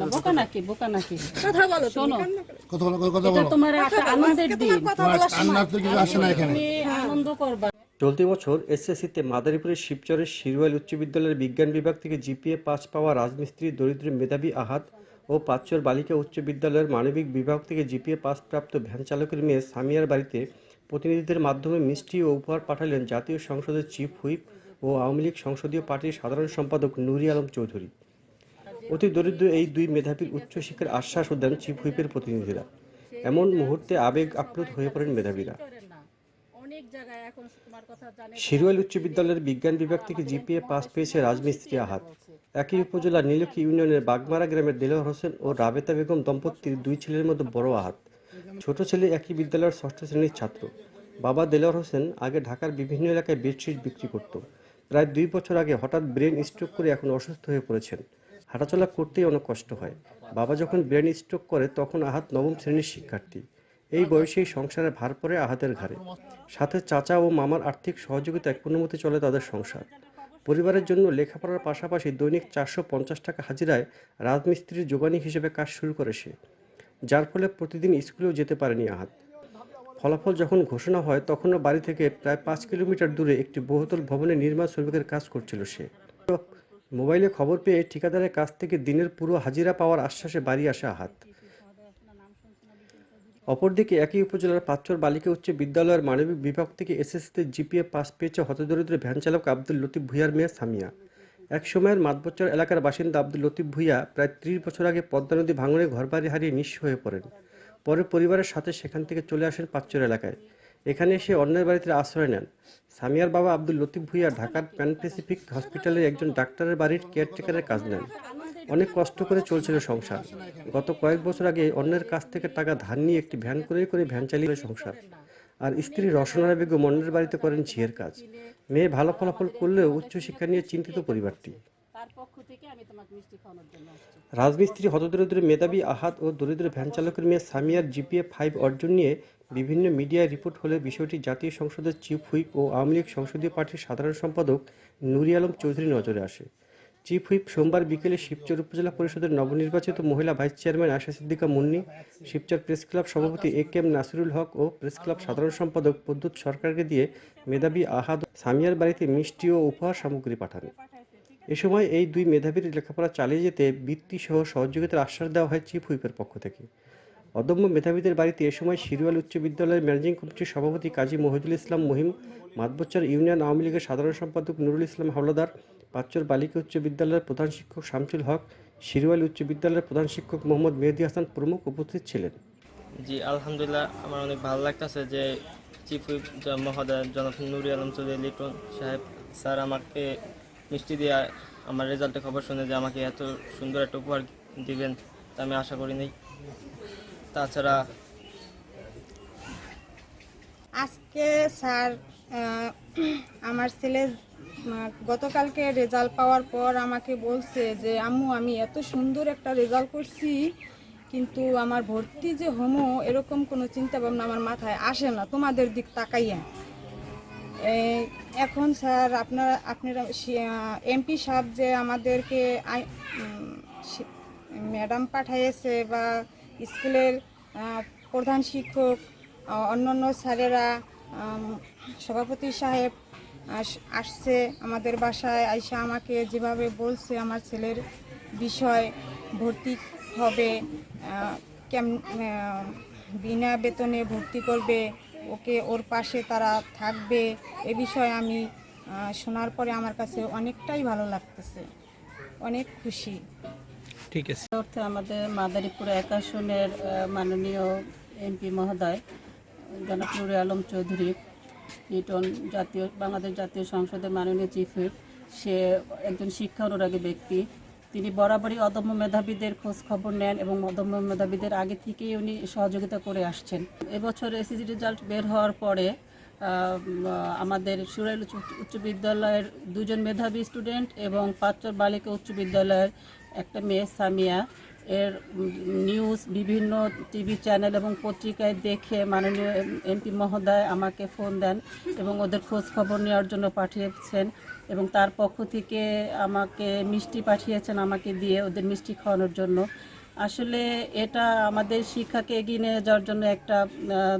না, বোকা নাকি বোকা নাকি? কথা বলো শোনো কথা বলো কথা বলো। তোমার একটা আনন্দের দিন। তোমার কথা বলার সময়। কান্নার তো কিছু আসে না এখানে। আনন্দ করবা। চলতি বছর এসএসসিতে মাদারীপুরের শিবচরের শিরওয়াল উচ্চ বিদ্যালয়ের বিজ্ঞান বিভাগ থেকে জিপিএ পাস পাওয়া রাজমিস্ত্রি দরিদ্র মেধাবী আহাত ও পাঁচচর বালিকা উচ্চ বিদ্যালয়ের মানবিক বিভাগ থেকে জিপিএ পাস প্রাপ্ত ভ্যান চালকের মেয়ে সামিয়ার বাড়িতে প্রতিনিধিদের মাধ্যমে মিষ্টি ও উপহার পাঠালেন জাতীয় সংসদের চিফ হুইপ ও আওয়ামী লীগ সংসদীয় পার্টির সাধারণ সম্পাদক নুরি আলম চৌধুরী। অতি দরিদ্র এই দুই মেধাবীর উচ্চশিক্ষার আশ্বাসও দেন চিফ হুইপের প্রতিনিধিরা। এমন মুহূর্তে আবেগ আপ্লুত হয়ে পড়েন মেধাবীরা। শিরোয়াল উচ্চ বিদ্যালয়ের বিজ্ঞান বিভাগ থেকে জিপিএ পাস পেয়েছে রাজমিস্ত্রি আহাত। একই উপজেলার নীলক্ষী ইউনিয়নের বাগমারা গ্রামের দেলোয়ার হোসেন ও রাবেতা বেগম দম্পতির দুই ছেলের মধ্যে বড় আহাত। ছোট ছেলে একই বিদ্যালয়ের ষষ্ঠ শ্রেণির ছাত্র। বাবা দেলোয়ার হোসেন আগে ঢাকার বিভিন্ন এলাকায় বেডশিট বিক্রি করত। প্রায় দুই বছর আগে হঠাৎ ব্রেন স্ট্রোক করে এখন অসুস্থ হয়ে পড়েছেন। হাঁটাচলা করতেই অনেক কষ্ট হয়। বাবা যখন ব্রেন স্ট্রোক করে, তখন আহাত নবম শ্রেণির শিক্ষার্থী। এই বয়সেই সংসারের ভার পড়ে আহাতের ঘাড়ে। সাথে চাচা ও মামার আর্থিক সহযোগিতায় কোনোমতে চলে তাদের সংসার। পরিবারের জন্য লেখাপড়ার পাশাপাশি দৈনিক চারশো পঞ্চাশ টাকা হাজিরায় রাজমিস্ত্রির যোগানি হিসেবে কাজ শুরু করে সে। যার ফলে প্রতিদিন স্কুলেও যেতে পারেনি আহাত। ফলাফল যখন ঘোষণা হয়, তখনও বাড়ি থেকে প্রায় পাঁচ কিলোমিটার দূরে একটি বহুতল ভবনে নির্মাণ শ্রমিকের কাজ করছিল সে। মোবাইলে খবর পেয়ে ঠিকাদারের কাছ থেকে দিনের পুরো হাজিরা পাওয়ার আশ্বাসে বাড়ি আসে আহাত। অপরদিকে একই উপজেলার পাঁচচর বালিকা উচ্চ বিদ্যালয়ের মানবিক বিভাগ থেকে এসএসসিতে জিপিএ পাস পেয়েছে হতদরিদ্র ভ্যান চালক আব্দুল লতিফ ভুইয়ার মেয়ে সামিয়া। এক সময়ের মাতবচ্চর এলাকার বাসিন্দা আব্দুল লতিফ ভুইয়া প্রায় ত্রিশ বছর আগে পদ্মা নদী ভাঙনে ঘরবাড়ি হারিয়ে নিঃস্ব হয়ে পড়েন। পরে পরিবারের সাথে সেখান থেকে চলে আসেন পাঁচচর এলাকায়। এখানে এসে অন্যের বাড়িতে আশ্রয় নেন। সামিয়ার বাবা আব্দুল লতিফ ভুইয়া ঢাকার প্যান প্যাসিফিক হসপিটালের একজন ডাক্তারের বাড়ির কেয়ারটেকারের কাজ নেন। অনেক কষ্ট করে চলছিল সংসার। গত কয়েক বছর আগে অন্যের কাছ থেকে টাকা ধার নিয়ে একটি ভ্যান করে করে ভ্যান চালিয়ে সংসার। আর স্ত্রী রসনারা বেগম অন্যের বাড়িতে করেন ঝিয়ের কাজ। মেয়ে ভালো ফলাফল করলেও উচ্চশিক্ষা নিয়ে চিন্তিত পরিবারটি। রাজমিস্ত্রি হতদরিদ্র মেধাবী আহাত ও দরিদ্র ভ্যান চালকের মেয়ে সামিয়ার জিপিএ ফাইভ অর্জন নিয়ে বিভিন্ন মিডিয়ায় রিপোর্ট হলে বিষয়টি জাতীয় সংসদের চিফ হুইপ ও আওয়ামী লীগ সংসদীয় পার্টির সাধারণ সম্পাদক নুরি আলম চৌধুরী নজরে আসে। চিফ হুইপ সোমবার বিকেলে শিবচর উপজেলা পরিষদের নবনির্বাচিত মহিলা vice chairman Asha Siddika Munni, Shibchar press club সভাপতি A K M Nasirul Haque O press club সাধারণ সম্পাদক প্রদ্যুৎ সরকারকে দিয়ে মেধাবী আহাদ সামিয়ার বাড়িতে মিষ্টি ও উপহার সামগ্রী পাঠান। এ সময় এই দুই মেধাবীর লেখাপড়া চালিয়ে যেতে বৃত্তি সহ সহযোগিতার আশ্বাস দেওয়া হয় চিফ হুইপের পক্ষ থেকে। অদম্য মেধাবীদের বাড়িতে এ সময় শিরুয়াল উচ্চ বিদ্যালয়ের ম্যানেজিং কমিটির সভাপতি কাজী মহিদুল ইসলাম মহিম, মাতবচ্চর ইউনিয়ন আওয়ামী লীগের সাধারণ সম্পাদক নুরুল ইসলাম হাওলাদার, পাঁচচর বালিকা উচ্চ বিদ্যালয়ের প্রধান শিক্ষক শামসুল হক, শিরুয়াল উচ্চ বিদ্যালয়ের প্রধান শিক্ষক মোহাম্মদ মেহেদি হাসান প্রমুখ উপস্থিত ছিলেন। জি, আলহামদুলিল্লাহ আমার অনেক ভালো লাগতেছে যে চিফ হুইপ মহোদয় জনাব নুরি আলম চৌধুরী, লিটন সাহেব স্যার আমাকে মিষ্টি দিয়ে আমার রেজাল্টের খবর শুনে যে আমাকে এত সুন্দর একটা উপহার দিবেন তা আমি আশা করি করিনি তাছাড়া আজকে স্যার আমার ছেলে গতকালকে রেজাল্ট পাওয়ার পর আমাকে বলছে যে, আম্মু, আমি এত সুন্দর একটা রেজাল্ট করছি, কিন্তু আমার ভর্তি যে হমো, এরকম কোনো চিন্তা ভাবনা আমার মাথায় আসে না। তোমাদের দিক তাকাইয়া। এখন স্যার আপনারা আপনারা এমপি সাহেব যে আমাদেরকে ম্যাডাম পাঠাইয়েছে বা স্কুলের প্রধান শিক্ষক আহ, অন্যান্য স্যারেরা সভাপতি সাহেব আস- আসছে আমাদের বাসায় আইসা আমাকে যেভাবে বলছে আমার ছেলের বিষয় ভর্তি হবে কেম বিনা বেতনে ভর্তি করবে ওকে ওর পাশে তারা থাকবে। এ বিষয়ে আমি শোনার পরে আমার কাছে অনেকটাই ভালো লাগতেছে। অনেক খুশি। ঠিক আছে। অর্থে আমাদের মাদারীপুর এক আসনের আহ, মাননীয় এমপি মহোদয় জনাব নুরে আলম চৌধুরী লিটন জাতীয় বাংলাদেশ জাতীয় সংসদের মাননীয় চিফ হুইপ সে একজন শিক্ষা অনুরাগী ব্যক্তি। তিনি বরাবরই অদম্য মেধাবীদের খোঁজ খবর নেন এবং অদম্য মেধাবীদের আগে থেকেই উনি সহযোগিতা করে আসছেন। এবছর এসএসসি রেজাল্ট বের হওয়ার পরে আমাদের সুরাইল উচ্চ বিদ্যালয়ের দুজন মেধাবী স্টুডেন্ট এবং পাঁচচর বালিকা উচ্চ বিদ্যালয়ের একটা মেয়ে সামিয়া। এর নিউজ, বিভিন্ন টিভি চ্যানেল এবং পত্রিকায় দেখে মাননীয় এমপি মহোদয় আমাকে ফোন দেন এবং ওদের খোঁজ খবর নেওয়ার জন্য পাঠিয়েছেন। এবং তার পক্ষ থেকে আমাকে মিষ্টি পাঠিয়েছেন আমাকে দিয়ে ওদের মিষ্টি খাওয়ানোর জন্য। আসলে এটা আমাদের শিক্ষাকে এগিয়ে নিয়ে যাওয়ার জন্য একটা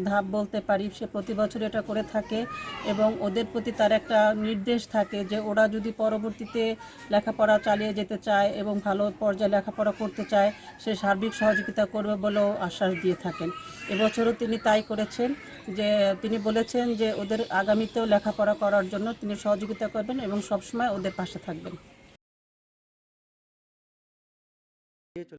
ধাপ বলতে পারি। সে প্রতি বছর এটা করে থাকে এবং ওদের প্রতি তার একটা নির্দেশ থাকে যে ওরা যদি পরবর্তীতে লেখাপড়া চালিয়ে যেতে চায় এবং ভালো পর্যায়ে লেখাপড়া করতে চায়, সে সার্বিক সহযোগিতা করবে বলেও আশ্বাস দিয়ে থাকেন। এবছরও তিনি তাই করেছেন যে তিনি বলেছেন যে ওদের আগামীতেও লেখাপড়া করার জন্য তিনি সহযোগিতা করবেন এবং সবসময় ওদের পাশে থাকবেন।